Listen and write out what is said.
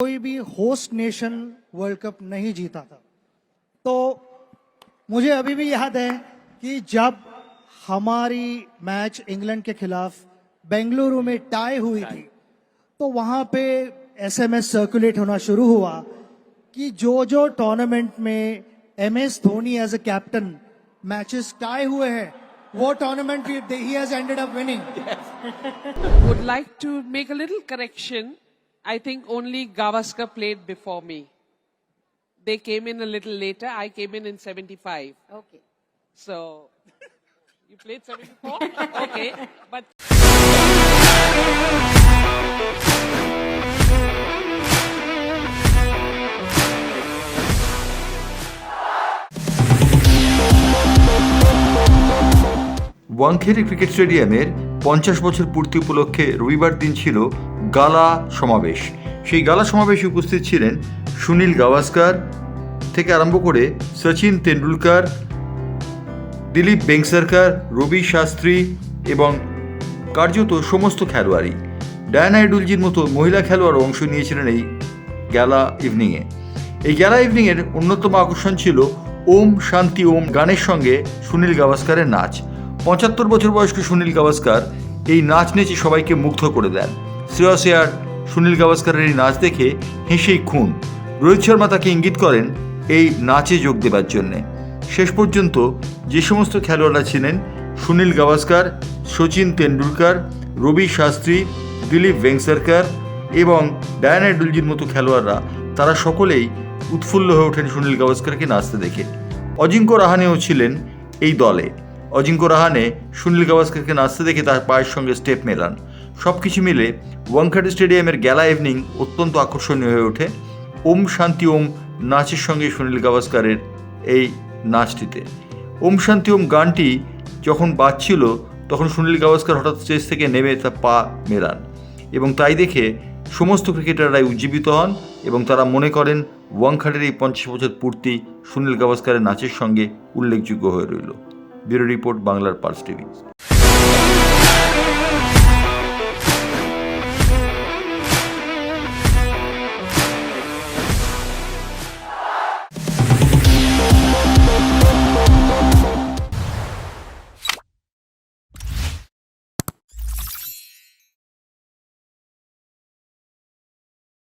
कोई भी host nation world cup नहीं जीता था तो मुझे अभी भी याद है कि जब हमारी मैच इंग्लैंड के खिलाफ बेंगलुरु में टाई हुई थी तो वहाँ पे एसएमएस सर्कुलेट होना शुरू हुआ कि जो जो टूर्नामेंट में M S Dhoni as a captain matches tie हुए हैं, वो tournament he has ended up winning Would like to make a little correction. I think only Gavaskar played before me. They came in a little later. I came in in 75. Okay. So, you played 74? okay. But Wankhede cricket স্টেডিয়ামের পঞ্চাশ বছর পূর্তি উপলক্ষে রবিবার দিন ছিল গালা সমাবেশ। সেই গালা সমাবেশে উপস্থিত ছিলেন সুনীল গাভাস্কার থেকে আরম্ভ করে সচিন তেন্ডুলকার, দিলীপ বেংসারকার, রবি শাস্ত্রী এবং কার্যত সমস্ত খেলোয়াড়ই। ডায়ানা এডুলজির মতো মহিলা খেলোয়াড়ও অংশ নিয়েছিলেন এই গ্যালা ইভিনিংয়ে। এই গ্যালা ইভিনিংয়ের অন্যতম আকর্ষণ ছিল ওম শান্তি ওম গানের সঙ্গে সুনীল গাভাস্কারের নাচ। পঁচাত্তর বছর বয়স্ক সুনীল গাভাস্কার এই নাচ নেচে সবাইকে মুগ্ধ করে দেন। শ্রেয়স এয়ার সুনীল গাভাস্কারের এই নাচ দেখে হেসেই খুন। রোহিত শর্মা তাকে ইঙ্গিত করেন এই নাচে যোগ দেবার জন্যে। শেষ পর্যন্ত যে সমস্ত খেলোয়াড়রা ছিলেন, সুনীল গাভাস্কার, সচিন তেন্ডুলকার, রবি শাস্ত্রী, দিলীপ ভেংসারকার এবং ডায়ানা ডুলজির মতো খেলোয়াড়রা, তারা সকলেই উৎফুল্ল হয়ে ওঠেন সুনীল গাভাস্কারকে নাচতে দেখে। অজিঙ্ক্য রাহানেও ছিলেন এই দলে। অজিঙ্ক্য রাহানে সুনীল গাভাস্কারকে নাচতে দেখে তার পায়ের সঙ্গে স্টেপ মেলান। সব কিছু মিলে ওয়াংখাড়ি স্টেডিয়ামের গ্যালা ইভিনিং অত্যন্ত আকর্ষণীয় হয়ে ওঠে। ওম শান্তি ওম নাচের সঙ্গে সুনীল গাভাস্কারের এই নাচটিতে। ওম শান্তি ওম গানটি যখন বাজছিল, তখন সুনীল গাভাস্কার হঠাৎ স্টেজ থেকে নেমে তার পা মেলান এবং তাই দেখে সমস্ত ক্রিকেটাররাই উজ্জীবিত হন এবং তারা মনে করেন ওয়াংখাড়ের এই পঞ্চাশ বছর পূর্তি সুনীল গাভাস্কারের নাচের সঙ্গে উল্লেখযোগ্য হয়ে রইল। ব্যুরো রিপোর্ট বাংলার পার্স টিভি।